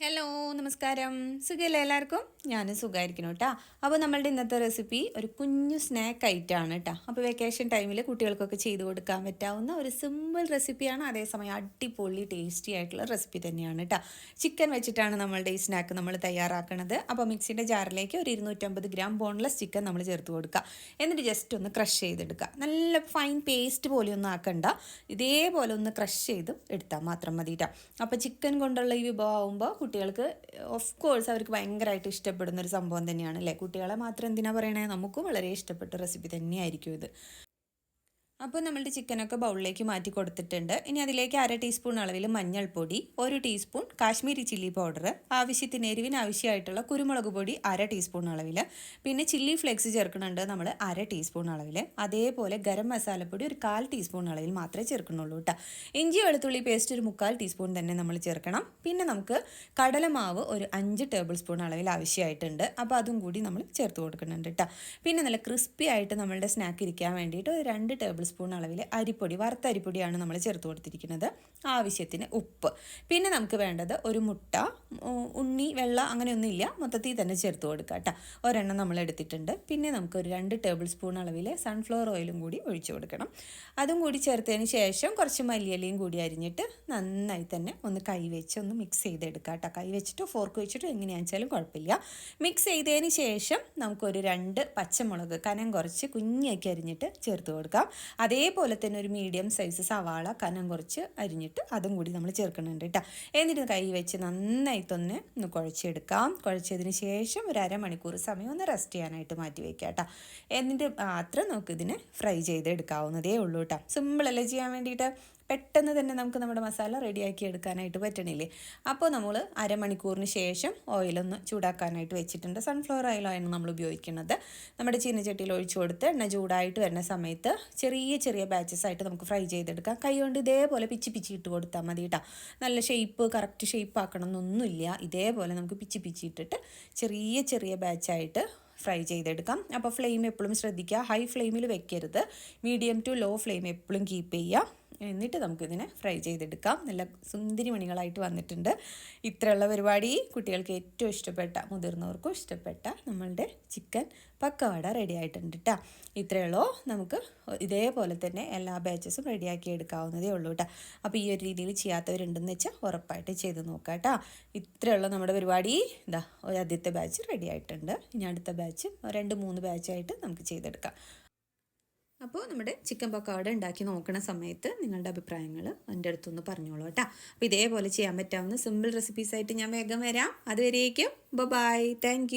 Hello നമസ്കാരം. സുഖമല്ലേ എല്ലാവർക്കും? ഞാൻ സുഖമായിരിക്കണം കേട്ടോ അപ്പോൾ നമ്മളുടെ ഇന്നത്തെ റെസിപ്പി ഒരു കുഞ്ഞു സ്നാക്ക് ഐറ്റമാണ് കേട്ടോ അപ്പോൾ വെക്കേഷൻ ടൈമിൽ കുട്ടികൾക്കൊക്കെ ചെയ്തു കൊടുക്കാൻ പറ്റാവുന്ന ഒരു സിമ്പിൾ റെസിപ്പിയാണ് അതേസമയം അടിപൊളി ടേസ്റ്റി ആയിട്ടുള്ള റെസിപ്പി തന്നെയാണ് കേട്ടോ ചിക്കൻ വെച്ചിട്ടാണ് നമ്മളുടെ ഈ സ്നാക്ക് നമ്മൾ തയ്യാറാക്കുന്നത് അപ്പോൾ മിക്സിന്റെ ജാറിലേക്ക് ഒരു ഇരുന്നൂറ്റമ്പത് ഗ്രാം ബോൺലെസ് ചിക്കൻ നമ്മൾ ചേർത്ത് കൊടുക്കുക എന്നിട്ട് ജസ്റ്റ് ഒന്ന് ക്രഷ് ചെയ്തെടുക്കുക നല്ല ഫൈൻ പേസ്റ്റ് പോലെ ഒന്നും ആക്കണ്ട. ഇതേപോലെ ഒന്ന് ക്രഷ് ചെയ്ത് എടുത്താൽ മാത്രം മതി കേട്ടോ അപ്പോൾ ചിക്കൻ കൊണ്ടുള്ള ഈ വിഭവം ആകുമ്പോൾ കുട്ടികൾക്ക് ഓഫ് കോഴ്സ് അവർക്ക് ഭയങ്കരമായിട്ട് ഇഷ്ടപ്പെടുന്ന ഒരു സംഭവം തന്നെയാണ് അല്ലേ? കുട്ടികളെ മാത്രം എന്തിനാ പറയണേ? നമുക്കും വളരെ ഇഷ്ടപ്പെട്ട റെസിപ്പി തന്നെയായിരിക്കും ഇത്. അപ്പോൾ നമ്മളുടെ ചിക്കനൊക്കെ ബൗളിലേക്ക് മാറ്റി കൊടുത്തിട്ടുണ്ട്. ഇനി അതിലേക്ക് അര ടീസ്പൂൺ അളവിൽ മഞ്ഞൾപ്പൊടി ഒരു ടീസ്പൂൺ കാശ്മീരി ചില്ലി പൗഡർ ആവശ്യത്തിന് എരിവിന് ആവശ്യമായിട്ടുള്ള കുരുമുളക് പൊടി അര ടീസ്പൂൺ അളവിൽ പിന്നെ ചില്ലി ഫ്ലേക്സ് ചേർക്കുന്നുണ്ട് നമ്മൾ അര ടീസ്പൂൺ അളവിൽ. അതേപോലെ ഗരം മസാലപ്പൊടി ഒരു കാൽ ടീസ്പൂൺ അളവിൽ മാത്രമേ ചേർക്കുന്നുള്ളൂ കേട്ടോ. ഇഞ്ചി വെളുത്തുള്ളി പേസ്റ്റ് ഒരു മുക്കാൽ ടീസ്പൂൺ തന്നെ നമ്മൾ ചേർക്കണം. പിന്നെ നമുക്ക് കടലമാവ് ഒരു അഞ്ച് ടേബിൾ സ്പൂൺ അളവിൽ ആവശ്യമായിട്ടുണ്ട്. അപ്പോൾ അതും കൂടി നമ്മൾ ചേർത്ത് കൊടുക്കുന്നുണ്ട് കേട്ടോ. പിന്നെ നല്ല ക്രിസ്പി ആയിട്ട് നമ്മളുടെ സ്നാക്ക് ഇരിക്കാൻ വേണ്ടിയിട്ട് ഒരു രണ്ട് ടേബിൾ സ്പൂൺ അളവിൽ അരിപ്പൊടി വറുത്ത അരിപ്പൊടിയാണ് നമ്മൾ ചേർത്ത് കൊടുത്തിരിക്കുന്നത്. ആവശ്യത്തിന് ഉപ്പ്. പിന്നെ നമുക്ക് വേണ്ടത് ഒരു മുട്ട ഉണ്ണി വെള്ള അങ്ങനെയൊന്നുമില്ല. മൊത്തത്തിൽ തന്നെ ചേർത്ത് കൊടുക്കുക കേട്ടോ ഒരെണ്ണം നമ്മൾ എടുത്തിട്ടുണ്ട്. പിന്നെ നമുക്ക് ഒരു രണ്ട് ടേബിൾ സ്പൂൺ അളവിൽ സൺഫ്ലവർ ഓയിലും കൂടി ഒഴിച്ചു കൊടുക്കണം. അതും കൂടി ചേർത്തതിന് ശേഷം കുറച്ച് മല്ലിയലയും കൂടി അരിഞ്ഞിട്ട് നന്നായി തന്നെ ഒന്ന് കൈവെച്ച് ഒന്ന് മിക്സ് ചെയ്തെടുക്കുക കേട്ടോ കൈ വെച്ചിട്ടോ ഫോർക്ക് വെച്ചിട്ടോ എങ്ങനെയാണെന്ന് കുഴപ്പമില്ല. മിക്സ് ചെയ്തതിന് ശേഷം നമുക്കൊരു രണ്ട് പച്ചമുളക് കനം കുറച്ച് കുഞ്ഞാക്കി അരിഞ്ഞിട്ട് ചേർത്ത് കൊടുക്കാം. അതേപോലെ തന്നെ ഒരു മീഡിയം സൈസ് സവാള കനം കുറച്ച് അരിഞ്ഞിട്ട് അതും കൂടി നമ്മൾ ചേർക്കുന്നുണ്ട് കേട്ടോ എന്നിട്ട് കൈ വെച്ച് നന്നായിട്ടൊന്ന് ഒന്ന് കുഴച്ചെടുക്കാം. കുഴച്ചതിന് ശേഷം ഒരു അരമണിക്കൂർ സമയം ഒന്ന് റെസ്റ്റ് ചെയ്യാനായിട്ട് മാറ്റി വയ്ക്കാം കേട്ടോ എന്നിട്ട് മാത്രം നമുക്കിതിനെ ഫ്രൈ ചെയ്തെടുക്കാവുന്നതേ ഉള്ളൂ കേട്ടോ സിമ്പിളല്ലേ ചെയ്യാൻ വേണ്ടിയിട്ട്? പെട്ടെന്ന് തന്നെ നമുക്ക് നമ്മുടെ മസാല റെഡിയാക്കി എടുക്കാനായിട്ട് പറ്റണില്ലേ? അപ്പോൾ നമ്മൾ അരമണിക്കൂറിന് ശേഷം ഓയിലൊന്ന് ചൂടാക്കാനായിട്ട് വെച്ചിട്ടുണ്ട്. സൺഫ്ലവർ ഓയിലാണ് നമ്മൾ ഉപയോഗിക്കുന്നത്. നമ്മുടെ ചീനച്ചട്ടിയിൽ ഒഴിച്ചു കൊടുത്ത് എണ്ണ ചൂടായിട്ട് വരുന്ന സമയത്ത് ചെറിയ ചെറിയ ബാച്ചസ് ആയിട്ട് നമുക്ക് ഫ്രൈ ചെയ്തെടുക്കാം. കൈ കൊണ്ട് ഇതേപോലെ പിച്ചി പിച്ചി ഇട്ട് കൊടുത്താൽ മതി കേട്ടോ നല്ല ഷേപ്പ് കറക്റ്റ് ഷേപ്പ് ആക്കണം എന്നൊന്നുമില്ല. ഇതേപോലെ നമുക്ക് പിച്ചി പിച്ചി ഇട്ടിട്ട് ചെറിയ ചെറിയ ബാച്ചായിട്ട് ഫ്രൈ ചെയ്തെടുക്കാം. അപ്പോൾ ഫ്ലെയിം എപ്പോഴും ശ്രദ്ധിക്കുക. ഹൈ ഫ്ലെയിമിൽ വെക്കരുത്. മീഡിയം ടു ലോ ഫ്ലെയിം എപ്പോഴും കീപ്പ് ചെയ്യുക. എന്നിട്ട് നമുക്കിതിനെ ഫ്രൈ ചെയ്തെടുക്കാം. നല്ല സുന്ദരി മണികളായിട്ട് വന്നിട്ടുണ്ട്. ഇത്രയുള്ള പരിപാടി കുട്ടികൾക്ക് ഏറ്റവും ഇഷ്ടപ്പെട്ട മുതിർന്നവർക്കും ഇഷ്ടപ്പെട്ട നമ്മളുടെ ചിക്കൻ പക്കവട റെഡി ആയിട്ടുണ്ട് കേട്ടോ ഇത്രയുള്ളൂ നമുക്ക് ഇതേപോലെ തന്നെ എല്ലാ ബാച്ചസും റെഡിയാക്കി എടുക്കാവുന്നതേ ഉള്ളൂ കേട്ടോ അപ്പോൾ ഈ ഒരു രീതിയിൽ ചെയ്യാത്തവരുണ്ടെന്ന് വെച്ചാൽ ഉറപ്പായിട്ട് ചെയ്ത് നോക്കാം കേട്ടോ ഇത്രയുള്ള നമ്മുടെ പരിപാടി. ഇതാ ഒരു ആദ്യത്തെ ബാച്ച് റെഡി ആയിട്ടുണ്ട്. ഇനി അടുത്ത ബാച്ച് രണ്ട് മൂന്ന് ബാച്ചായിട്ട് നമുക്ക് ചെയ്തെടുക്കാം. അപ്പോൾ നമ്മുടെ ചിക്കൻ പക്കവട ഉണ്ടാക്കി നോക്കുന്ന സമയത്ത് നിങ്ങളുടെ അഭിപ്രായങ്ങൾ എന്റെ അടുത്തൊന്ന് പറഞ്ഞോളൂ കേട്ടോ. അപ്പോൾ ഇതേപോലെ ചെയ്യാൻ പറ്റാവുന്ന സിമ്പിൾ റെസിപ്പീസായിട്ട് ഞാൻ വേഗം വരാം. അതുവരേക്കും. Bye thank